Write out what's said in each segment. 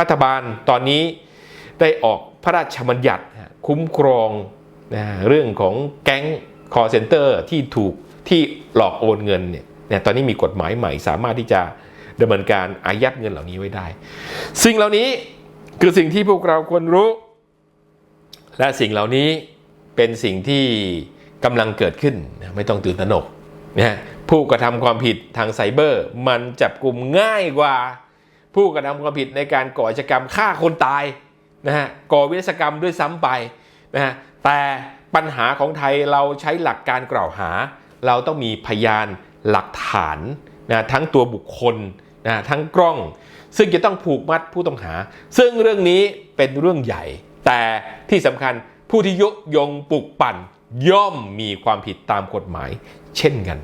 รัฐบาลตอนนี้ได้ออกพระราชบัญญัติคุ้มครองนะเรื่องของแก๊งคอร์เซนเตอร์ที่ถูกที่หลอกโอนเงินเนี่ยตอนนี้มีกฎหมายใหม่สามารถที่จะดำเนินการอายัดเงินเหล่านี้ไว้ได้ สิ่งเหล่านี้คือสิ่งที่พวกเราควรรู้ และสิ่งเหล่านี้เป็นสิ่งที่กำลังเกิดขึ้นไม่ต้องตื่นตระหนกนะผู้กระทำความผิดทางไซเบอร์ มันจับกลุ่มง่ายกว่า ผู้กระทำความผิดในการก่ออาชญากรรมฆ่าคนตายนะฮะก่อวินาศกรรมด้วยซ้ำไปนะฮะแต่ปัญหาของไทยเราใช้หลักการกล่าวหา เราต้องมีพยานหลักฐานนะทั้งตัวบุคคลนะทั้งกล้อง ซึ่งจะต้องผูกมัดผู้ต้องหา ซึ่งเรื่องนี้เป็นเรื่องใหญ่ แต่ที่สำคัญผู้ที่ยุยงปลุกปั่นย่อมมีความผิดตามกฎหมาย เช่นกัน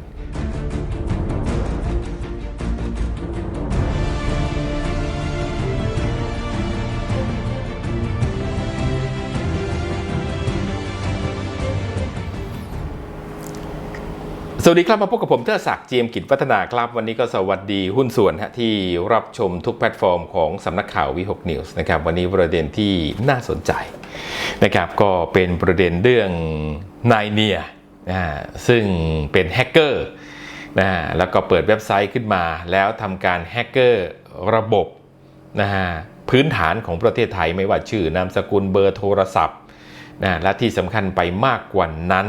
สวัสดีครับมาพบกับผมเทอศักดิ์เจียมกิจวัฒนาครับ วันนี้ก็สวัสดีหุ้นส่วนฮะที่รับชมทุกแพลตฟอร์มของสำนักข่าววิหกนิวส์นะครับวันนี้ประเด็นที่น่าสนใจนะครับก็เป็นประเด็นเรื่องนายเนียนะฮะซึ่งเป็นแฮกเกอร์นะฮะแล้วก็เปิดเว็บไซต์ขึ้นมา แล้วทำการแฮกเกอร์ระบบนะฮะพื้นฐานของประเทศไทยไม่ว่าชื่อนามสกุลเบอร์โทรศัพท์นะและที่สำคัญไปมากกว่านั้น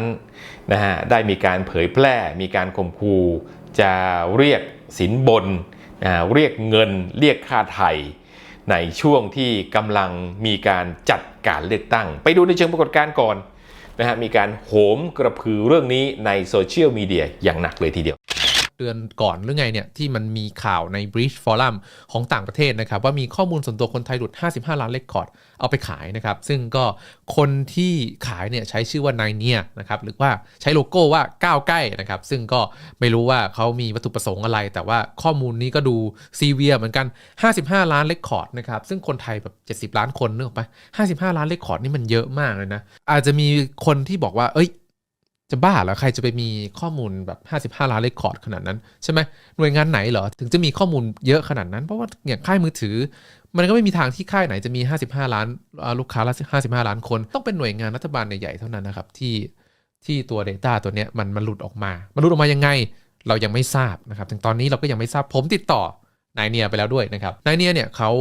นะฮะได้มีการเผยแพร่ มีการข่มขู่จะเรียกสินบนนะเรียกเงินเรียกค่าไทยในช่วงที่กำลังมีการจัดการเลือกตั้ง ไปดูในเชิงปรากฏการณ์ก่อนนะฮะมีการโหมกระพือเรื่องนี้ในโซเชียลมีเดียอย่างหนักเลยทีเดียว เดือนก่อนหรือไงเนี่ยที่มันมีข่าวใน Breach Forum ของต่างประเทศนะครับ ว่ามีข้อมูลส่วนตัวคนไทยหลุด 55 ล้านเลคคอร์ดเอาไปขายนะครับ ซึ่งก็คนที่ขายเนี่ยใช้ชื่อว่านายเนียนะครับหรือว่าใช้โลโก้ว่าก้าวใกล้นะครับ ซึ่งก็ไม่รู้ว่าเขามีวัตถุประสงค์อะไร แต่ว่าข้อมูลนี้ก็ดูซีเวียเหมือนกัน 55 ล้านเลคคอร์ดนะครับซึ่งคนไทยแบบ 70 ล้านคนนึกออกปะ55 ล้านเลคคอร์ดนี่มันเยอะมากเลยนะอาจจะมีคนที่บอกว่าเอ้ย จะบ้าเหรอใครจะไปมีข้อมูลแบบ 55 ล้านเลคคอร์ดขนาดนั้น ใช่ไหมหน่วยงานไหนเหรอ ถึงจะมีข้อมูลเยอะขนาดนั้น เพราะว่าอย่างค่ายมือถือ มันก็ไม่มีทางที่ค่ายไหนจะมี 55 ล้านลูกค้าละ55 ล้านคน ต้องเป็นหน่วยงานรัฐบาลใหญ่ๆเท่านั้นนะครับที่ที่ตัว Data ตัวเนี้ยมันมันหลุดออกมา มันหลุดออกมายังไง เรายังไม่ทราบนะครับถึงตอนนี้เราก็ยังไม่ทราบผมติดต่อนายเนียไปแล้วด้วยนะครับนายเนียเนี่ยเขา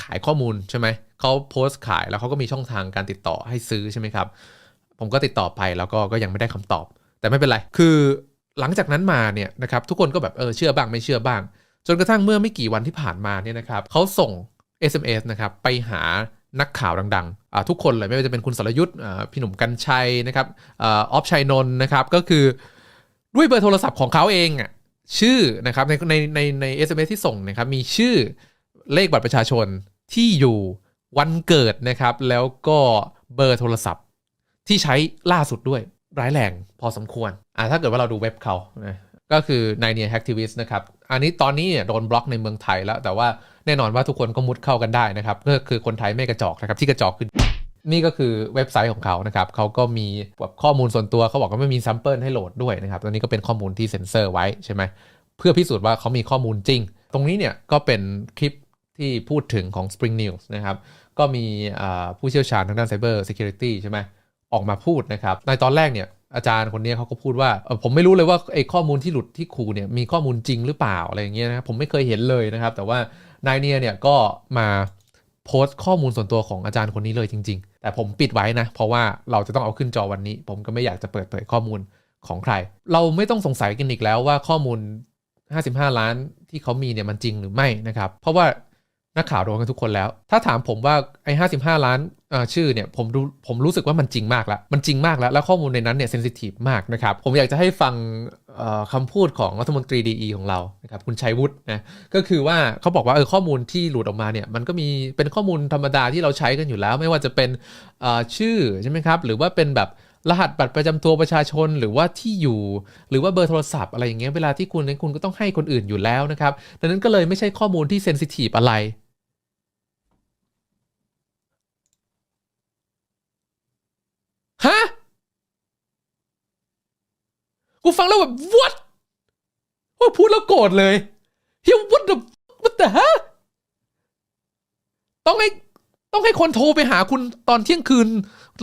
ขายข้อมูลใช่ไหมเขาโพสต์ขายแล้วเขาก็มีช่องทางการติดต่อให้ซื้อใช่ไหมครับ ผมก็ติดต่อไปแล้วก็ก็ยังไม่ได้คำตอบ แต่ไม่เป็นไร คือหลังจากนั้นมาเนี่ยนะครับทุกคนก็แบบเออเชื่อบ้างไม่เชื่อบ้าง จนกระทั่งเมื่อไม่กี่วันที่ผ่านมาเนี่ยนะครับเขาส่ง SMS นะครับไปหานักข่าวดังๆทุกคนเลยไม่ว่าจะเป็นคุณสรยุทธ์พี่หนุ่มกัญชัยนะครับอออฟชัยนนท์นะครับก็คือด้วยเบอร์โทรศัพท์ของเขาเองอะชื่อนะครับในในในใน SMS ที่ส่งนะครับมีชื่อเลขบัตรประชาชนที่อยู่วันเกิดนะครับแล้วก็เบอร์โทรศัพท์ ที่ใช้ล่าสุดด้วยร้ายแรงพอสมควรอ่าถ้าเกิดว่าเราดูเว็บเขานะก็คือ n i n e a Hacktivist นะครับ อันนี้ตอนนี้เนี่ยโดนบล็อกในเมืองไทยแล้ว แต่ว่าแน่นอนว่าทุกคนก็มุดเข้ากันได้นะครับก็คือคนไทยไม่กระจอกนะครับที่กระจอกคือนี่ก็คือเว็บไซต์ของเขานะครับเขาก็มีแบบข้อมูลส่วนตัวเขาบอกว่าไม่มีซัมเปิลให้โหลดด้วยนะครับตอนนี้ก็เป็นข้อมูลที่เซ็นเซอร์ไว้ใช่ไหมเพื่อพิสูจน์ว่าเขามีข้อมูลจริง ตรงนี้เนี่ยก็เป็นคลิปที่พูดถึงของ Spring News นะครับก็มีผู้เชี่ยวชาญทางด้าน Cyber Security ใช่ไหม ออกมาพูดนะครับ ในตอนแรกเนี่ยอาจารย์คนนี้เขาก็พูดว่าผมไม่รู้เลยว่าไอ้ข้อมูลที่หลุดที่ครูเนี่ยมีข้อมูลจริงหรือเปล่าอะไรอย่างเงี้ยนะครับผมไม่เคยเห็นเลยนะครับ แต่ว่านายเนียเนี่ยก็มาโพสต์ข้อมูลส่วนตัวของอาจารย์คนนี้เลยจริง ๆ แต่ผมปิดไว้นะ เพราะว่าเราจะต้องเอาขึ้นจอวันนี้ ผมก็ไม่อยากจะเปิดเผยข้อมูลของใคร เราไม่ต้องสงสัยกันอีกแล้วว่าข้อมูล 55 ล้านที่เขามีเนี่ยมันจริงหรือไม่นะครับ เพราะว่า นักข่าวโดนกันทุกคนแล้ว ถ้าถามผมว่าไอ้55ล้านเอ่อชื่อเนี่ยผมรู้ผมรู้สึกว่ามันจริงมากแล้วมันจริงมากแล้ว แล้วข้อมูลในนั้นเนี่ยเซนซิทีฟมากนะครับ ผมอยากจะให้ฟังเอ่อคำพูดของรัฐมนตรีดีของเรานะครับคุณชัยวุฒินะก็คือว่าเขาบอกว่าเออข้อมูลที่หลุดออกมาเนี่ยมันก็มีเป็นข้อมูลธรรมดาที่เราใช้กันอยู่แล้ว ไม่ว่าจะเป็นชื่อใช่ไหมครับหรือว่าเป็นแบบรหัสบัตรประจำตัวประชาชนหรือว่าที่อยู่ หรือว่าเบอร์โทรศัพท์อะไรอย่างเงี้ยเวลาที่คุณนั้นคุณก็ต้องให้คนอื่นอยู่แล้วนะครับดังนั้นก็เลยไม่ใช่ข้อมูลที่เซนซิทีฟอะไร ฮะ กูฟังแล้วแบบ what ว่าพูดแล้วโกรธเลยเฮีย what the what the ฮะต้องให้ต้องให้คนโทรไปหาคุณตอนเที่ยงคืน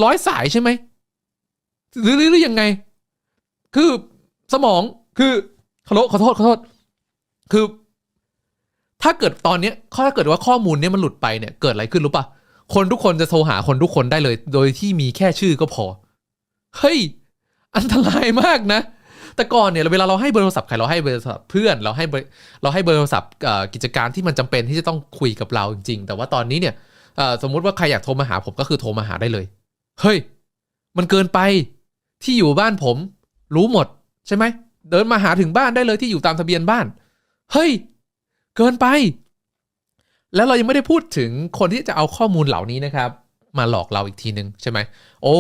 ร้อยสายใช่ไหมหรือหรือหรือยังไง คือสมองคือขอโทษขอโทษขอโทษ คือ ถ้าเกิดตอนเนี้ยถ้าเกิดว่าข้อมูลเนี้ยมันหลุดไปเนี่ยเกิดอะไรขึ้นรู้ปะคนทุกคนจะโทรหาคนทุกคนได้เลย โดยที่มีแค่ชื่อก็พอ เฮ้ย อันตรายมากนะ แต่ก่อนเนี่ยเวลาเราให้เบอร์โทรศัพท์ใครเราให้เบอร์โทรศัพท์เพื่อนเราให้เบอร์เราให้เบอร์โทรศัพท์กิจการที่มันจำเป็นที่จะต้องคุยกับเราจริง ๆ แต่ว่าตอนนี้เนี่ยสมมุติว่าใครอยากโทรมาหาผมก็คือโทรมาหาได้เลย เฮ้ย มันเกินไปที่อยู่บ้านผม รู้หมดใช่ไหมเดินมาหาถึงบ้านได้เลยที่อยู่ตามทะเบียนบ้าน เฮ้ย เกินไป แล้วเรายังไม่ได้พูดถึงคนที่จะเอาข้อมูลเหล่านี้นะครับ มาหลอกเราอีกทีนึงใช่ไหม โอ้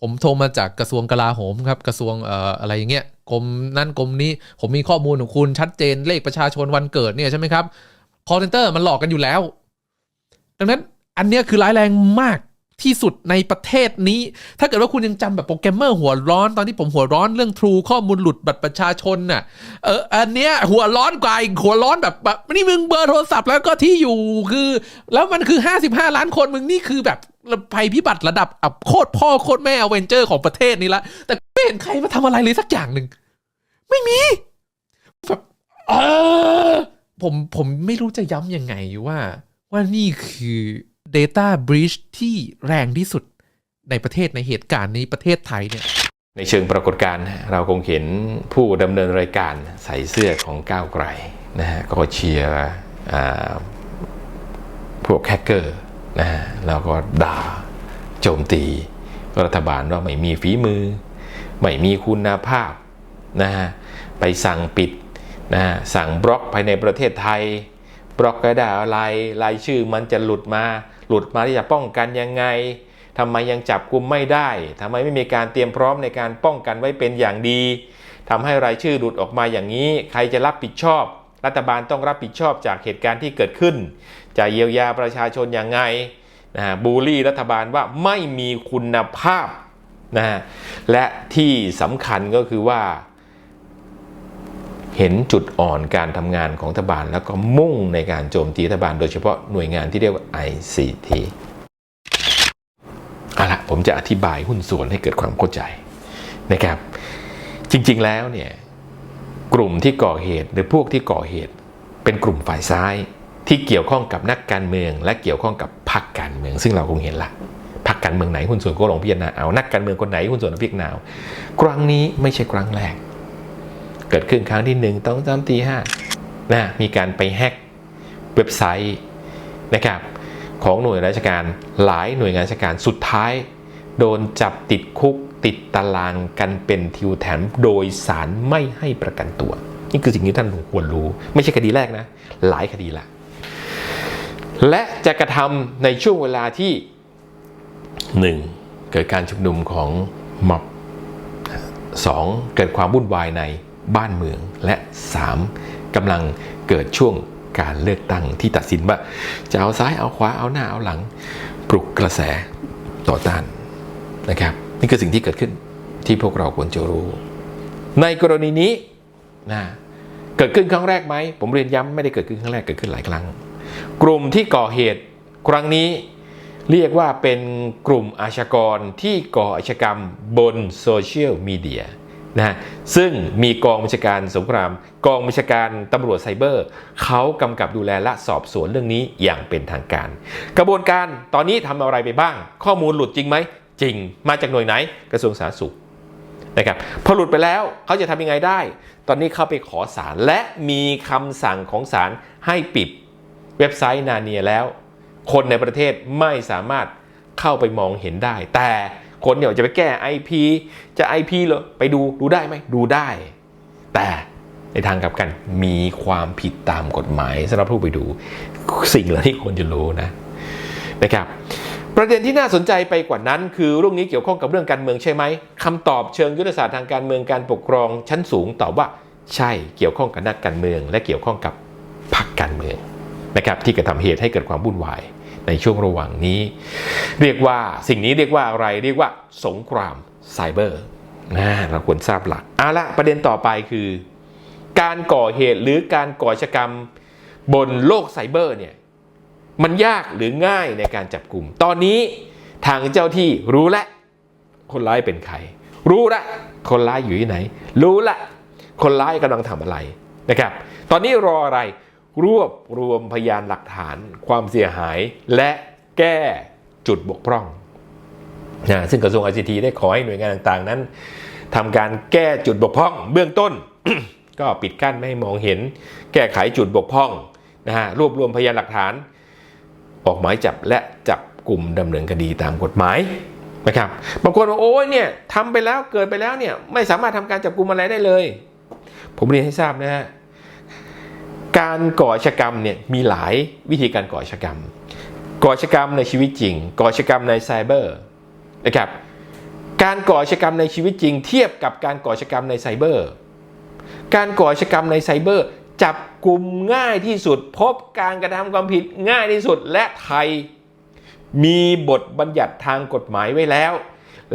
ผมโทรมาจากกระทรวงกลาโหมครับ กระทรวงเอ่ออะไรอย่างเงี้ย กรมนั่นกรมนี้ ผมมีข้อมูลของคุณชัดเจนเลขประชาชนวันเกิดเนี่ยใช่ไหมครับคอร์เซนเตอร์มันหลอกกันอยู่แล้ว ดังนั้นอันเนี้ยคือร้ายแรงมาก ที่สุดในประเทศนี้ ถ้าเกิดว่าคุณยังจำแบบโปรแกรมเมอร์หัวร้อนตอนที่ผมหัวร้อนเรื่อง True ข้อมูลหลุดบัตรประชาชนน่ะเอออันเนี้ยหัวร้อนกว่าอีกหัวร้อนแบบแบบนี่มึงเบอร์โทรศัพท์แล้วก็ที่อยู่คือ แล้วมันคือ 55 ล้านคนมึงนี่คือแบบภัยพิบัติระดับอับโคตรพ่อโคตรแม่อเวนเจอร์ของประเทศนี้ละแต่ไม่เห็นใครมาทำอะไรเลยสักอย่างหนึ่งไม่มีแบบเออผมผมไม่รู้จะย้ำยังไงว่า ว่านี่คือ Data Breach ที่แรงที่สุดในประเทศในเหตุการณ์นี้ประเทศไทยเนี่ยในเชิงปรากฏการณ์เราคงเห็นผู้ดำเนินรายการใส่เสื้อของก้าวไกลนะฮะก็เชียร์พวกแฮกเกอร์นะฮะแล้วก็ด่าโจมตีรัฐบาลว่าไม่มีฝีมือ ไม่มีคุณภาพนะฮะไปสั่งปิดนะฮะสั่งบล็อกภายในประเทศไทย บล็อกก็ได้อะไรรายชื่อมันจะหลุดมา หลุดมาที่จะป้องกันยังไงทำไมยังจับกลุมไม่ได้ทำไมไม่มีการเตรียมพร้อมในการป้องกันไว้เป็นอย่างดีทำให้รายชื่อหลุดออกมาอย่างนี้ ใครจะรับผิดชอบ รัฐบาลต้องรับผิดชอบจากเหตุการณ์ที่เกิดขึ้น จะเยียวยาประชาชนยังไงนะฮะบูลลี่รัฐบาลว่าไม่มีคุณภาพนะฮะและที่สำคัญก็คือว่า เห็นจุดอ่อนการทำงานของรัฐบาล แล้วก็มุ่งในการโจมตีรัฐบาล โดยเฉพาะหน่วยงานที่เรียกว่า ICT เอาละผมจะอธิบายหุ้นส่วนให้เกิดความเข้าใจนะครับ จริงๆแล้วเนี่ยกลุ่มที่ก่อเหตุหรือพวกที่ก่อเหตุ เป็นกลุ่มฝ่ายซ้ายที่เกี่ยวข้องกับนักการเมือง และเกี่ยวข้องกับพรรคการเมือง ซึ่งเราคงเห็นละพรรคการเมืองไหนหุ้นส่วนก็ลงพิจารณาเอานักการเมืองคนไหนหุ้นส่วนพิจารณาเอาครั้งนี้ไม่ใช่ครั้งแรก เกิดขึ้นครั้งที่หนึ่งต้องจำตีห้านะมีการไปแฮ็กเว็บไซต์นะครับของหน่วยราชการหลายหน่วยงานราชการสุดท้าย โดนจับติดคุกติดตารางกันเป็นทิวแถมโดยสารไม่ให้ประกันตัว นี่คือสิ่งที่ท่านควรรู้ ไม่ใช่คดีแรกนะ หลายคดีละและจะกระทำในช่วงเวลาที่ 1. เกิดการชุมนุมของม็อบ 2. เกิดความวุ่นวายใน บ้านเมืองและ 3. กำลังเกิดช่วงการเลือกตั้งที่ตัดสินว่า จะเอาซ้ายเอาขวาเอาหน้าเอาหลัง ปลุกกระแสต่อต้านนะครับนี่คือสิ่งที่เกิดขึ้นที่พวกเราควรจะรู้ ในกรณีนี้นะเกิดขึ้นครั้งแรกไหม ผมเรียนย้ำไม่ได้เกิดขึ้นครั้งแรกเกิดขึ้นหลายครั้ง กลุ่มที่ก่อเหตุครั้งนี้เรียกว่าเป็นกลุ่มอาชญากรที่ก่ออาชกรรมบนโซเชียลมีเดีย นะซึ่งมีกองบัญชาการสงคราม กองบัญชาการตำรวจไซเบอร์เขากำกับดูแลและสอบสวนเรื่องนี้อย่างเป็นทางการ กระบวนการตอนนี้ทำอะไรไปบ้าง ข้อมูลหลุดจริงไหมจริงมาจากหน่วยไหนกระทรวงสาธารณสุขนะครับพอหลุดไปแล้วเขาจะทำยังไงได้ ตอนนี้เขาไปขอศาลและมีคำสั่งของศาลให้ปิดเว็บไซต์นาเนียแล้ว คนในประเทศไม่สามารถเข้าไปมองเห็นได้ แต่ คนเนี่ยจะไปแก้ IP จะ IP เหรอไปดูดูได้ไหมดูได้ แต่ในทางกลับกันมีความผิดตามกฎหมายสำหรับผู้ไปดูสิ่งเหล่าที่ควรจะรู้นะนะครับ ประเด็นที่น่าสนใจไปกว่านั้น คือเรื่องนี้เกี่ยวข้องกับเรื่องการเมืองใช่ไหมคำตอบเชิงยุทธศาสตร์ทางการเมืองการปกครองชั้นสูงตอบว่าใช่เกี่ยวข้องกับนักการเมือง และเกี่ยวข้องกับพรรคการเมืองนะครับที่กระทำเหตุให้เกิดความวุ่นวาย ในช่วงระหว่างนี้ เรียกว่าสิ่งนี้เรียกว่าอะไรเรียกว่าสงครามไซเบอร์นะเราควรทราบหลักเอาละประเด็นต่อไปคือ การก่อเหตุหรือการก่อชกรรมบนโลกไซเบอร์เนี่ยมันยากหรือง่ายในการจับกลุ่ม ตอนนี้ทางเจ้าที่รู้แล้วคนร้ายเป็นใคร รู้ละ คนร้ายอยู่ที่ไหน รู้ละ คนร้ายกำลังทำอะไรนะครับ ตอนนี้รออะไร รวบรวมพยานหลักฐานความเสียหาย และแก้จุดบกพร่องนะซึ่งกระทรวง ICT ได้ขอให้หน่วยงานต่างๆนั้นทำการแก้จุดบกพร่อง เบื้องต้น ก็ปิดกั้นไม่ให้มองเห็น แก้ไขจุดบกพร่องนะฮะรวบรวมพยานหลักฐาน ออกหมายจับและจับกลุ่มดำเนินคดีตามกฎหมายนะครับบางคนบอกโอ้ยเนี่ยทำไปแล้วเกิดไปแล้วเนี่ยไม่สามารถทำการจับกลุ่มอะไรได้เลย ผมเรียนให้ทราบนะฮะ การก่ออาชกรรมเนี่ยมีหลายวิธีการก่ออาชกรรม ก่ออาชกรรมในชีวิตจริง ก่ออาชกรรมในไซเบอร์นะครับการก่ออาชกรรมในชีวิตจริง เทียบกับการก่ออาชกรรมในไซเบอร์ การก่ออาชกรรมในไซเบอร์ จับกลุ่มง่ายที่สุด พบการกระทำความผิดง่ายที่สุด และไทยมีบทบัญญัติทางกฎหมายไว้แล้ว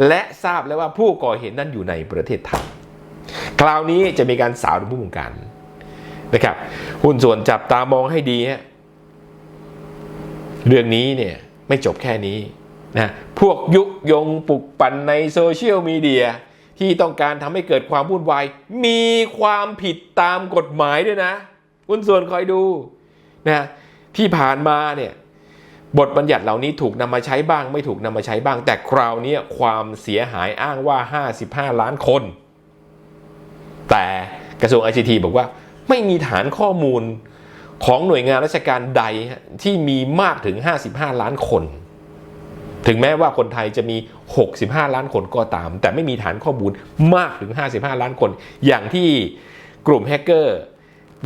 และทราบแล้วว่าผู้ก่อเหตุนั้นอยู่ในประเทศไทยคราวนี้จะมีการสาวถึงผู้บงการ นะครับ หุ้นส่วนจับตามองให้ดีฮะเรื่องนี้เนี่ยไม่จบแค่นี้นะพวกยุยงปลุกปั่นในโซเชียลมีเดียที่ต้องการทำให้เกิดความวุ่นวาย มีความผิดตามกฎหมายด้วยนะหุ้นส่วนคอยดูนะที่ผ่านมาเนี่ยบทบัญญัติเหล่านี้ถูกนำมาใช้บ้าง ไม่ถูกนำมาใช้บ้าง แต่คราวนี้ความเสียหายอ้างว่า 55 ล้านคน แต่กระทรวง ICT บอกว่า ไม่มีฐานข้อมูลของหน่วยงานราชการใดที่มีมากถึง 55 ล้านคน ถึงแม้ว่าคนไทยจะมี 65 ล้านคนก็ตาม แต่ไม่มีฐานข้อมูลมากถึง 55 ล้านคน อย่างที่กลุ่มแฮกเกอร์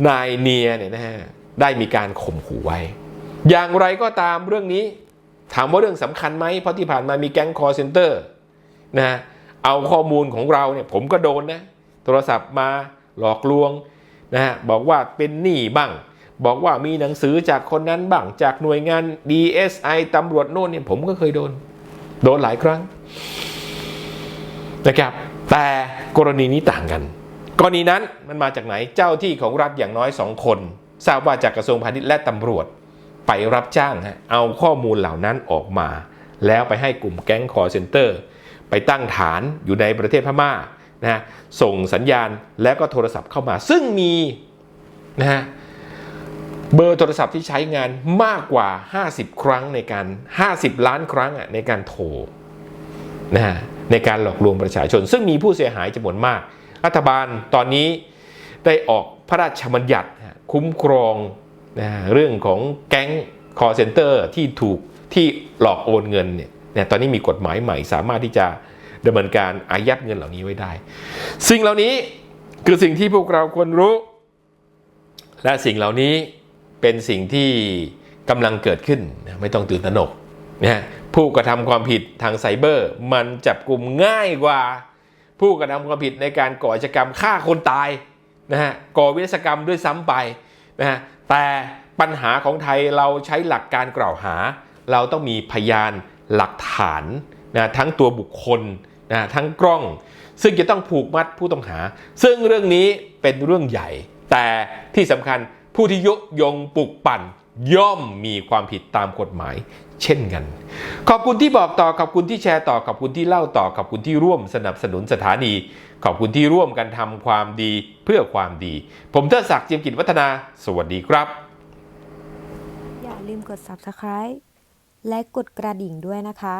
นายเนียเนี่ยนะฮะได้มีการข่มขู่ไว้ อย่างไรก็ตามเรื่องนี้ ถามว่าเรื่องสำคัญไหมเพราะที่ผ่านมามีแก๊งคอร์เซนเตอร์นะฮะเอาข้อมูลของเราเนี่ยผมก็โดนนะโทรศัพท์มาหลอกลวง นะฮะบอกว่าเป็นหนี้บ้าง บอกว่ามีหนังสือจากคนนั้นบ้างจากหน่วยงาน DSI ตำรวจโน่นเนี่ยผมก็เคยโดน โดนหลายครั้งนะครับแต่กรณีนี้ต่างกัน กรณีนั้นมันมาจากไหนเจ้าที่ของรัฐอย่างน้อยสองคน ทราบว่าจากกระทรวงพาณิชย์และตำรวจไปรับจ้างฮะเอาข้อมูลเหล่านั้นออกมา แล้วไปให้กลุ่มแก๊งคอร์เซนเตอร์ ไปตั้งฐานอยู่ในประเทศพม่า นะส่งสัญญาณแล้วก็โทรศัพท์เข้ามา ซึ่งมีนะฮะเบอร์โทรศัพท์ที่ใช้งานมากกว่า 50 ครั้งในการ 50 ล้านครั้งอะในการโทรนะฮะในการหลอกลวงประชาชน ซึ่งมีผู้เสียหายจำนวนมาก รัฐบาลตอนนี้ได้ออกพระราชบัญญัติคุ้มครองนะเรื่องของแก๊งคอร์เซนเตอร์ที่ถูกที่หลอกโอนเงินเนี่ยตอนนี้มีกฎหมายใหม่สามารถที่จะ ดำเนินการอายัดเงินเหล่านี้ไว้ได้ สิ่งเหล่านี้คือสิ่งที่พวกเราควรรู้ และสิ่งเหล่านี้เป็นสิ่งที่กำลังเกิดขึ้นไม่ต้องตื่นตระหนกนะผู้กระทำความผิดทางไซเบอร์ มันจับกลุ่มง่ายกว่า ผู้กระทำความผิดในการก่ออาชญากรรมฆ่าคนตายนะฮะก่อวิศกรรมด้วยซ้ำไปนะฮะแต่ปัญหาของไทยเราใช้หลักการกล่าวหา เราต้องมีพยานหลักฐานนะทั้งตัวบุคคล นะทั้งกล้อง ซึ่งจะต้องผูกมัดผู้ต้องหา ซึ่งเรื่องนี้เป็นเรื่องใหญ่ แต่ที่สำคัญผู้ที่ยุยงปลุกปั่นย่อมมีความผิดตามกฎหมาย เช่นกัน ขอบคุณที่บอกต่อ ขอบคุณที่แชร์ต่อ ขอบคุณที่เล่าต่อ ขอบคุณที่ร่วมสนับสนุนสถานี ขอบคุณที่ร่วมกันทำความดีเพื่อความดี ผมเทิดศักดิ์เจียมกิจวัฒนา สวัสดีครับ อย่าลืมกด subscribe และกดกระดิ่งด้วยนะคะ